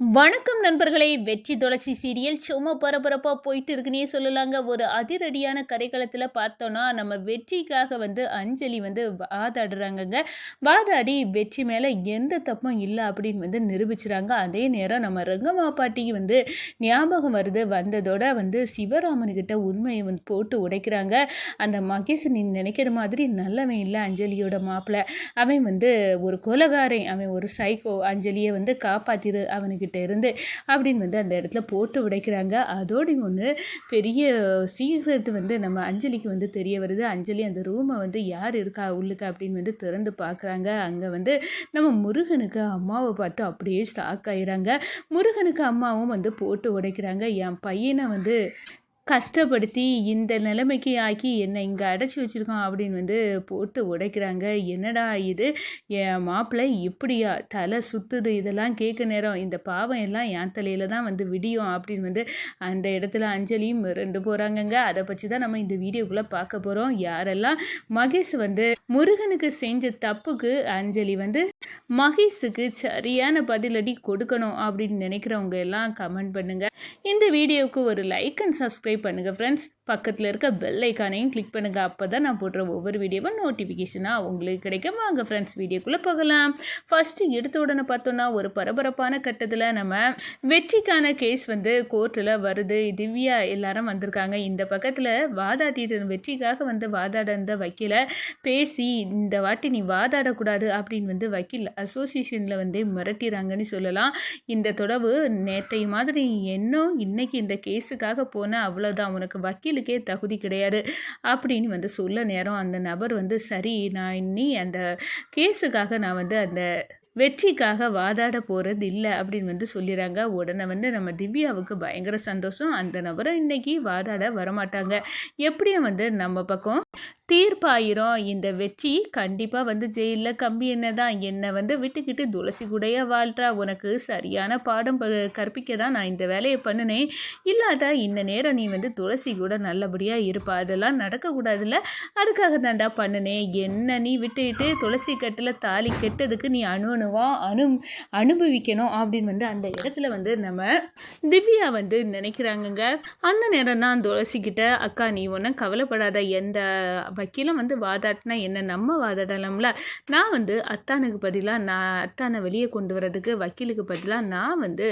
வணக்கம் நண்பர்களே வெற்றி துளசி சீரியல். சும்மா பரபரப்பாக போயிட்டு இருக்குன்னே சொல்லலாங்க. ஒரு அதிரடியான கரைக்களத்தில் பார்த்தோன்னா நம்ம வெற்றிக்காக வந்து அஞ்சலி வந்து வாதாடுறாங்கங்க. வாதாடி வெற்றி மேலே எந்த தப்பும் இல்லை அப்படின்னு வந்து நிரூபிச்சுறாங்க. அதே நேரம் நம்ம ரங்கம்மா பாட்டிக்கு வந்து ஞாபகம் வருது. வந்ததோட வந்து சிவராமனுக்கிட்ட உண்மையை வந்து போட்டு உடைக்கிறாங்க. அந்த மகேஷ் நீ நினைக்கிற மாதிரி நல்லவன் இல்லை அஞ்சலியோட மாப்பிள்ளை அவன் வந்து ஒரு கொலகாரன். அவன் ஒரு சைக்கோ அஞ்சலியை வந்து காப்பாத்திரு. கிட்ட இருந்து அப்படின்னு வந்து அந்த இடத்துல போட்டு உடைக்கிறாங்க. அதோடு ஒன்று பெரிய சீக்ரெட் வந்து நம்ம அஞ்சலிக்கு வந்து தெரிய வருது. அஞ்சலி அந்த ரூமை வந்து யார் இருக்கா உள்ளுக்கு அப்படின்னு வந்து திறந்து பார்க்குறாங்க. அங்கே வந்து நம்ம முருகனுக்கு அம்மாவை பார்த்து அப்படியே ஸ்டாக் ஆகிறாங்க முருகனுக்கு அம்மாவும் வந்து போட்டு உடைக்கிறாங்க. என் பையனை வந்து கஷ்டப்படுத்தி இந்த நிலைமைக்கு ஆக்கி என்னை இங்கே அடைச்சி வச்சுருக்கான் அப்படின்னு வந்து போட்டு உடைக்கிறாங்க. என்னடா இது? என் மாப்பிள்ளை இப்படியா? தலை சுற்றுது இதெல்லாம் கேட்க நேரம். இந்த பாவம் எல்லாம் என் தலையில் தான் வந்து விடியும் அப்படின்னு வந்து அந்த இடத்துல அஞ்சலியும் ரெண்டு போகிறாங்கங்க அதை பற்றி தான் நம்ம இந்த வீடியோக்குள்ளே பார்க்க போகிறோம் யாரெல்லாம் மகேஷ் வந்து முருகனுக்கு செஞ்ச தப்புக்கு அஞ்சலி வந்து மகேஷுக்கு சரியான பதிலடி கொடுக்கணும் அப்படின்னு நினைக்கிறவங்க எல்லாம் கமெண்ட் பண்ணுங்கள் இந்த வீடியோவுக்கு ஒரு லைக் அண்ட் சப்ஸ்கிரைப் பண்ணுங்க ஃப்ரெண்ட்ஸ் பக்கத்தில் இருக்க பெல் ஐக்கானையும் கிளிக் பண்ணுங்கள் அப்போ தான் நான் போடுற ஒவ்வொரு வீடியோவும் நோட்டிஃபிகேஷனாக உங்களுக்கு கிடைக்கும். வாங்க ஃப்ரெண்ட்ஸ் வீடியோக்குள்ளே போகலாம். ஃபஸ்ட்டு எடுத்த உடனே பார்த்தோன்னா ஒரு பரபரப்பான கட்டத்தில் நம்ம வெற்றிக்கான கேஸ் வந்து கோர்ட்டில் வருது. திவ்யா எல்லாரும் வந்திருக்காங்க. இந்த பக்கத்தில் வாதாட்டிட்டு வெற்றிக்காக வந்து வாதாட இருந்த வக்கீல பேசி இந்த வாட்டி நீ வாதாடக்கூடாது அப்படின்னு வந்து வக்கீல் அசோசியேஷனில் வந்து மிரட்டிறாங்கன்னு சொல்லலாம். இந்த தொடவு நேற்றைய மாதிரி இன்னும் இன்னைக்கு இந்த கேஸுக்காக போன அவ்வளோதான் உனக்கு வக்கீலுக்கே தகுதி கிடையாது அப்படின்னு வந்து சொல்ல நேரம். அந்த நபர் வந்து சரி நான் இன்னி அந்த கேஸுக்காக நான் வந்து அந்த வெற்றிக்காக வாதாட போகிறது இல்லை அப்படின்னு வந்து சொல்லிடுறாங்க. உடனே வந்து நம்ம திவ்யாவுக்கு பயங்கர சந்தோஷம். அந்த நபரை இன்னைக்கு வாதாட வரமாட்டாங்க. எப்படியும் வந்து நம்ம பக்கம் தீர்ப்பாயிரும். இந்த வெற்றி கண்டிப்பாக வந்து ஜெயிலில் கம்பி என்ன தான் என்னை வந்து விட்டுக்கிட்டு துளசி கூடைய வாழ்றா உனக்கு சரியான பாடம் ப- கற்பிக்க தான் நான் இந்த வேலையை பண்ணினேன். இல்லாட்டா இந்த நேரம் நீ வந்து துளசி கூட நல்லபடியாக இருப்பா. அதெல்லாம் நடக்கக்கூடாதுல்ல. அதுக்காக தான்டா பண்ணினேன். என்ன நீ விட்டுக்கிட்டு துளசி கட்டில் தாலி கெட்டதுக்கு நீ அணுவணுவா அனு அனுபவிக்கணும் அப்படின்னு வந்து அந்த இடத்துல வந்து நம்ம திவ்யா வந்து நினைக்கிறாங்கங்க. அந்த நேரம் தான் துளசிக்கிட்ட அக்கா நீ ஒன்றும் கவலைப்படாத. எந்த வக்கீலும் வந்து வாதாட்டினா என்ன? நம்ம வாதாடலாம்ல? நான் வந்து அத்தானுக்கு பதிலாக நான் அத்தானை வெளியே கொண்டு வரதுக்கு வக்கீலுக்கு பதிலாக நான் வந்து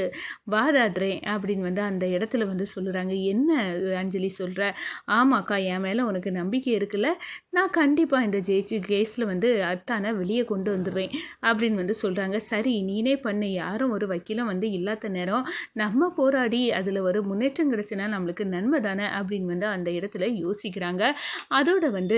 வாதாடுறேன் அப்படின்னு வந்து அந்த இடத்துல வந்து சொல்லுறாங்க. என்ன அஞ்சலி சொல்கிற ஆமாக்கா என் மேலே உனக்கு நம்பிக்கை இருக்குல்ல? நான் கண்டிப்பாக இந்த ஜெயிச்சு கேஸில் வந்து அத்தானை வெளியே கொண்டு வந்துடுவேன் அப்படின்னு வந்து சொல்கிறாங்க சரி நீனே பண்ணு. யாரும் ஒரு வக்கீலும் வந்து இல்லாத நேரம் நம்ம போராடி அதில் ஒரு முன்னேற்றம் கிடச்சுன்னா நம்மளுக்கு நன்மை தானே அப்படின்னு வந்து அந்த இடத்துல யோசிக்கிறாங்க. அதோட வந்து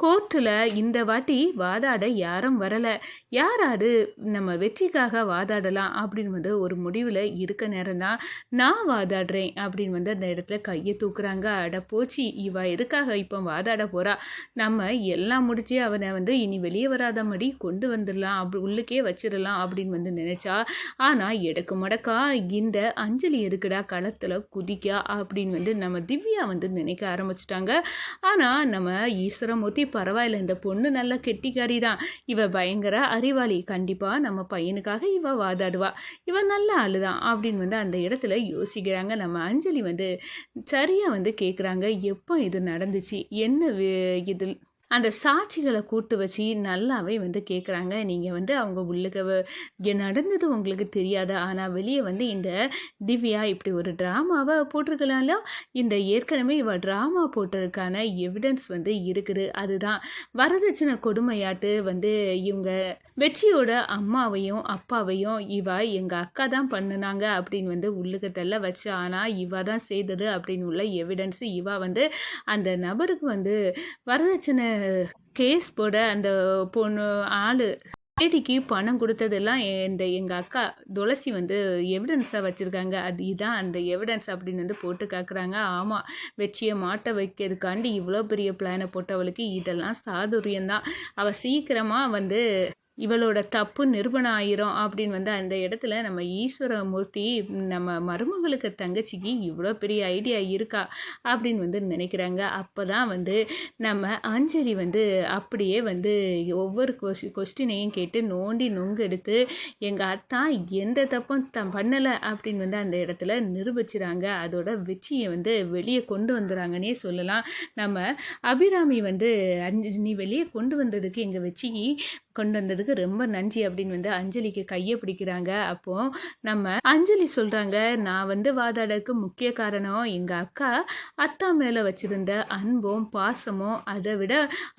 கோர்ட்டில் இந்த வாட்டி வாதாட யாரும் வரலை. யாராவது நம்ம வெற்றிக்காக வாதாடலாம் அப்படின்னு வந்து ஒரு முடிவில் இருக்க நேரம் தான் நான் வாதாடுறேன் அப்படின்னு வந்து அந்த இடத்துல கையை தூக்குறாங்க. அட போச்சு இவ எதுக்காக இப்போ வாதாட போகிறா நம்ம எல்லாம் முடிச்சு அவனை வந்து இனி வெளியே வராத மாதிரி கொண்டு வந்துடலாம் அப்படி உள்ளுக்கே வச்சிடலாம் அப்படின்னு வந்து நினச்சா ஆனால் எடக்கு மடக்கா இந்த அஞ்சலி எதுக்குடா களத்தில் குதிக்கா அப்படின்னு வந்து நம்ம திவ்யா வந்து நினைக்க ஆரம்பிச்சிட்டாங்க. ஆனால் நம்ம ஈஸ்வரமூர்த்தி பரவாயில்ல இந்த பொண்ணு நல்ல கெட்டிக்காரி தான் இவ பயங்கர அறிவாளி. கண்டிப்பாக நம்ம பையனுக்காக இவ வாதாடுவா. இவ நல்ல ஆளு தான் அப்படின்னு வந்து அந்த இடத்துல யோசிக்கிறாங்க. நம்ம அஞ்சலி வந்து சரியாக வந்து கேட்குறாங்க எப்போ இது நடந்துச்சு? என்ன வே- இதில் அந்த சாட்சிகளை கூட்டு வச்சு நல்லாவே வந்து கேட்குறாங்க நீங்கள் வந்து அவங்க உள்ளுக்க நடந்தது உங்களுக்கு தெரியாது? ஆனால் வெளியே வந்து இந்த திவ்யா இப்படி ஒரு ட்ராமாவை போட்டிருக்கலாம்ல? இந்த ஏற்கனவே இவ ட்ராமா போட்டதுக்கான எவிடன்ஸ் வந்து இருக்குது. அதுதான். வரதட்சணை கொடுமையாட்டு வந்து இவங்க வெற்றியோட அம்மாவையும் அப்பாவையும் இவ எங்கள் அக்கா தான் பண்ணுனாங்க அப்படின்னு வந்து உள்ளுக்கு வச்சு ஆனால் இவ தான் செய்தது அப்படின்னு உள்ள எவிடன்ஸ் இவ வந்து அந்த நபருக்கு வந்து வரதட்சணை கேஸ் போட அந்த பொண்ணு ஆளு லேடிக்கு பணம் கொடுத்ததெல்லாம் இந்த எங்கள் அக்கா துளசி வந்து எவிடன்ஸாக வச்சுருக்காங்க. அது இதான் அந்த எவிடன்ஸ் அப்படின்னு வந்து போட்டு காக்குறாங்க. ஆமாம் வெற்றியை மாட்ட வைக்கிறதுக்காண்டி இவ்வளோ பெரிய பிளானை போட்டவளுக்கு இதெல்லாம் சாதுரியம்தான் அவள் சீக்கிரமாக வந்து இவளோட தப்பு நிறுவனம் ஆயிரும் அப்படின்னு வந்து அந்த இடத்துல நம்ம ஈஸ்வரமூர்த்தி நம்ம மருமகளுக்கு தங்கச்சிக்கு இவ்வளோ பெரிய ஐடியா இருக்கா அப்படின்னு வந்து நினைக்கிறாங்க. அப்போ தான் வந்து நம்ம அஞ்சலி வந்து அப்படியே வந்து ஒவ்வொரு கொஸ் கொஸ்டினையும் கேட்டு நோண்டி நொங்கெடுத்து எங்கள் அத்தா எந்த தப்பும் த பண்ணலை அப்படின்னு வந்து அந்த இடத்துல நிரூபிச்சுறாங்க. அதோட வெற்றியை வந்து வெளியே கொண்டு வந்துடுறாங்கன்னே சொல்லலாம். நம்ம அபிராமி வந்து அஞ்சு நீ வெளியே கொண்டு வந்ததுக்கு எங்கள் வெற்றிக்கு கொண்டு வந்ததுக்கு ரொம்ப நன்றி அப்படின்னு வந்து அஞ்சலிக்கு கையை பிடிக்கிறாங்க. அப்போ நம்ம அஞ்சலி சொல்கிறாங்க நான் வந்து வாதாடக்கு முக்கிய காரணம் எங்கள் அக்கா அத்தா மேலே வச்சுருந்த அன்பும் பாசமும் அதை விட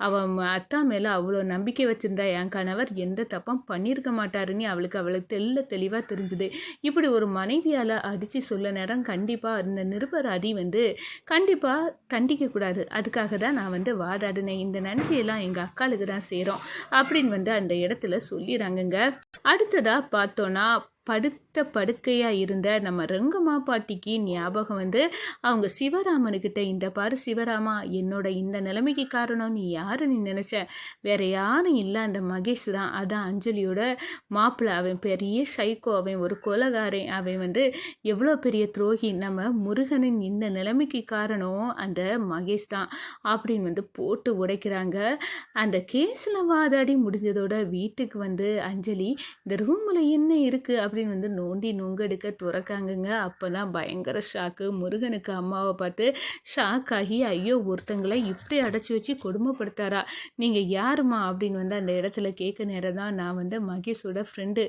அவன் அத்தா மேலே அவ்வளோ நம்பிக்கை வச்சுருந்தா என் கணவர் எந்த தப்பும் பண்ணியிருக்க மாட்டாருன்னு அவளுக்கு அவளுக்கு தெல்ல தெளிவாக தெரிஞ்சுது. இப்படி ஒரு மனைவியால் அடித்து சொல்ல நேரம் கண்டிப்பாக இந்த நிருபராதி வந்து கண்டிப்பாக தண்டிக்கக்கூடாது அதுக்காக தான் நான் வந்து வாதாடினேன். இந்த நன்றியெல்லாம் எங்கள் அக்காளுக்கு தான் சேரும். அப்படின்னு வந்து அந்த இடத்துல சொல்லிடுறாங்கங்க அடுத்ததாக பார்த்தோன்னா படுத்த படுக்கையாக இருந்த நம்ம ரங்கம்மா பாட்டிக்கு ஞாபகம் வந்து அவங்க சிவராமனுக்கிட்ட இந்த பாரு சிவராமா என்னோட இந்த நிலைமைக்கு காரணம் நீ யாரு நீ நினச்ச? வேற யாரும் இல்லை அந்த மகேஷ் தான். அதான் அஞ்சலியோட மாப்பிள்ளை அவன் பெரிய சைக்கோ அவன் ஒரு கொலகாரன் அவன் வந்து எவ்வளோ பெரிய துரோகி நம்ம முருகனின் இந்த நிலைமைக்கு காரணம் அந்த மகேஷ் தான் அப்படின்னு வந்து போட்டு உடைக்கிறாங்க. அந்த கேஸில் வாதாடி முடிஞ்சதோட வீட்டுக்கு வந்து அஞ்சலி இந்த ரூமில் என்ன இருக்குது அப்படின்னு வந்து நோண்டி நுங்கெடுக்க துறக்காங்கங்க. அப்போ தான் பயங்கர ஷாக்கு முருகனுக்கு அம்மாவை பார்த்து ஷாக் ஆகி ஐயோ ஒருத்தங்களை இப்படி அடைச்சி வச்சு கொடுமைப்படுத்தாரா? நீங்கள் யாருமா? அப்படின்னு வந்து அந்த இடத்துல கேட்க நேரம் தான் நான் வந்து மகேஷோட ஃப்ரெண்டு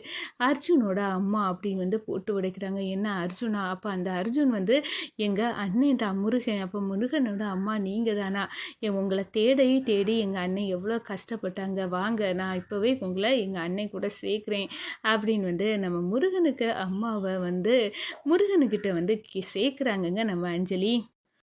அர்ஜுனோட அம்மா அப்படின்னு வந்து போட்டு உடைக்கிறாங்க. என்ன அர்ஜுனா? அப்போ அந்த அர்ஜுன் வந்து எங்கள் அண்ணன் தான் முருகன். அப்போ முருகனோட அம்மா நீங்கள் தானா? என் உங்களை தேடி தேடி எங்கள் அண்ணன் எவ்வளோ கஷ்டப்பட்டாங்க. வாங்க நான் இப்போவே உங்களை எங்கள் அண்ணன் கூட சேர்க்குறேன். அப்படின்னு வந்து நம்ம முருகனுக்கு அம்மாவை வந்து முருகனுக்கிட்ட வந்து சேர்க்குறாங்கங்க நம்ம அஞ்சலி.